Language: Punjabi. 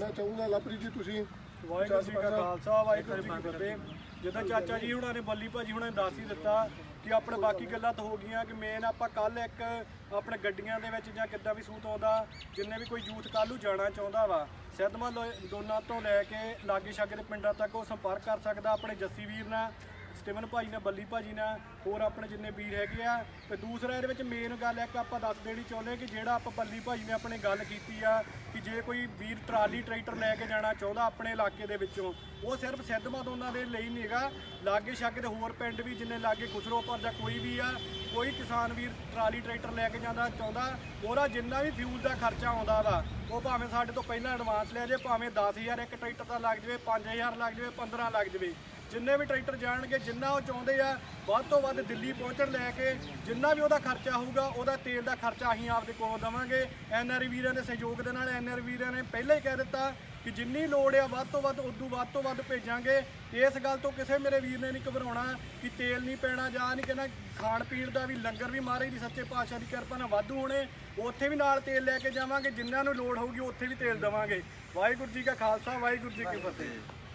ਮੈਂ ਚਾਹੂੰਗਾ ਲਵਪ੍ਰੀਤ ਜੀ ਤੁਸੀਂ ਵਾਹਿਗੁਰੂ ਜੀ ਕਾ ਖਾਲਸਾ ਵਾਹਿਗੁਰੂ ਜੀ ਕੀ ਫਤਿਹ। ਜਿੱਦਾਂ ਚਾਚਾ ਜੀ ਹੁਣਾਂ ਨੇ ਬੱਲੀ ਭਾਜੀ ਹੁਣਾਂ ਨੇ ਦੱਸ ਹੀ ਦਿੱਤਾ ਕਿ ਆਪਣੇ ਬਾਕੀ ਗੱਲਾਂ ਤਾਂ ਹੋ ਗਈਆਂ ਕਿ ਮੇਨ ਆਪਾਂ ਕੱਲ ਇੱਕ ਆਪਣੇ ਗੱਡੀਆਂ ਦੇ ਵਿੱਚ ਜਾਂ ਕਿੱਦਾਂ ਵੀ ਸੂਤ ਆਉਂਦਾ ਜਿੰਨੇ ਵੀ ਕੋਈ ਯੂਥ ਕੱਲ੍ਹ ਨੂੰ ਜਾਣਾ ਚਾਹੁੰਦਾ ਵਾ ਸਿੱਧਵਾਂ ਦੋਨਾਂ ਤੋਂ ਲੈ ਕੇ ਲਾਗੇ ਛਾਗੇ ਦੇ ਪਿੰਡਾਂ ਤੱਕ ਉਹ ਸੰਪਰਕ ਕਰ ਸਕਦਾ ਆਪਣੇ ਜੱਸੀ ਵੀਰ ਨਾਲ। ਸਟੀਵਨ ਭਾਜੀ ਨਾਲ, ਬੱਲੀ ਭਾਜੀ ਨਾਲ, ਹੋਰ ਆਪਣੇ ਜਿੰਨੇ ਵੀਰ ਹੈਗੇ ਆ। ਤੇ ਦੂਸਰਾ ਇਹਦੇ ਵਿੱਚ ਮੇਨ ਗੱਲ ਇੱਕ ਆਪਾਂ ਦੱਸ ਦੇਣੀ ਚਾਹੁੰਦੇ ਕਿ ਜਿਹੜਾ ਆਪਾਂ ਬੱਲੀ ਭਾਜੀ ਨੇ ਆਪਣੇ ਗੱਲ ਕੀਤੀ ਆ, ਕਿ ਜੇ ਕੋਈ ਵੀਰ ਟਰਾਲੀ ਟਰੈਕਟਰ ਲੈ ਕੇ ਜਾਣਾ ਚਾਹੁੰਦਾ ਆਪਣੇ ਇਲਾਕੇ ਦੇ ਵਿੱਚੋਂ, ਉਹ ਸਿਰਫ ਸਿੱਧਵਾਂ ਉਹਨਾਂ ਦੇ ਲਈ ਨਹੀਂ ਹੈਗਾ। ਲਾਗੇ ਛਾਗੇ ਦੇ ਹੋਰ ਪਿੰਡ ਵੀ ਜਿੰਨੇ ਲਾਗੇ ਖੁਸਰੋਪੁਰ ਜਾਂ ਕੋਈ ਵੀ ਆ, ਕੋਈ ਕਿਸਾਨ ਵੀਰ ਟਰਾਲੀ ਟਰੈਕਟਰ ਲੈ ਕੇ ਜਾਂਦਾ ਚਾਹੁੰਦਾ, ਉਹਦਾ ਜਿੰਨਾ ਵੀ ਫਿਊਲ ਦਾ ਖਰਚਾ ਆਉਂਦਾ ਵਾ ਉਹ ਭਾਵੇਂ ਸਾਡੇ ਤੋਂ ਪਹਿਲਾਂ ਐਡਵਾਂਸ ਲੈ ਜੇ ਭਾਵੇਂ 10000 ਇੱਕ ਟਰੈਕਟਰ ਦਾ ਲੱਗ ਜਾਵੇ 5000 ਲੱਗ ਜਾਵੇ 15 ਲੱਗ ਜਾਵੇ। ਜਿੰਨੇ ਵੀ ਟਰੈਕਟਰ ਜਾਣਗੇ, ਜਿੰਨਾ ਉਹ ਚਾਹੁੰਦੇ ਆ, ਵੱਧ ਤੋਂ ਵੱਧ ਦਿੱਲੀ ਪਹੁੰਚਣ ਲੈ ਕੇ, ਜਿੰਨਾ ਵੀ ਉਹਦਾ ਖਰਚਾ ਹੋਊਗਾ, ਉਹਦਾ ਤੇਲ ਦਾ ਖਰਚਾ ਅਸੀਂ ਆਪਦੇ ਕੋਲੋਂ ਦੇਵਾਂਗੇ। ਐਨਆਰ ਵੀਰਾਂ ਦੇ ਸਹਿਯੋਗ ਦੇ ਨਾਲ ਐਨਆਰ ਵੀਰਾਂ ਨੇ ਪਹਿਲਾਂ ਹੀ ਕਹਿ ਦਿੱਤਾ ਕਿ ਜਿੰਨੀ ਲੋੜ ਆ, ਵੱਧ ਤੋਂ ਵੱਧ ਉਦੋਂ ਵੱਧ ਤੋਂ ਵੱਧ ਭੇਜਾਂਗੇ। ਇਸ ਗੱਲ ਤੋਂ ਕਿਸੇ ਮੇਰੇ ਵੀਰ ਨੇ ਨਹੀਂ ਘਬਰਾਉਣਾ ਕਿ ਤੇਲ ਨਹੀਂ ਪੈਣਾ ਜਾਂ ਨਹੀਂ ਕਹਿੰਦਾ ਖਾਣ ਪੀਣ ਦਾ ਵੀ ਲੰਗਰ ਵੀ ਮਾਰੇ ਦੀ ਸੱਚੇ ਪਾਤਸ਼ਾਹ ਦੀ ਕਿਰਪਾ ਨਾਲ ਵਾਧੂ ਹੋਣੇ। ਉੱਥੇ ਵੀ ਨਾਲ ਤੇਲ ਲੈ ਕੇ ਜਾਵਾਂਗੇ ਜਿਨ੍ਹਾਂ ਨੂੰ ਲੋੜ ਹੋਊਗੀ ਉੱਥੇ ਵੀ ਤੇਲ ਦੇਵਾਂਗੇ। ਵਾਹਿਗੁਰੂ ਜੀ ਕਾ ਖਾਲਸਾ, ਵਾਹਿਗੁਰੂ ਜੀ ਕੀ ਫਤਿਹ।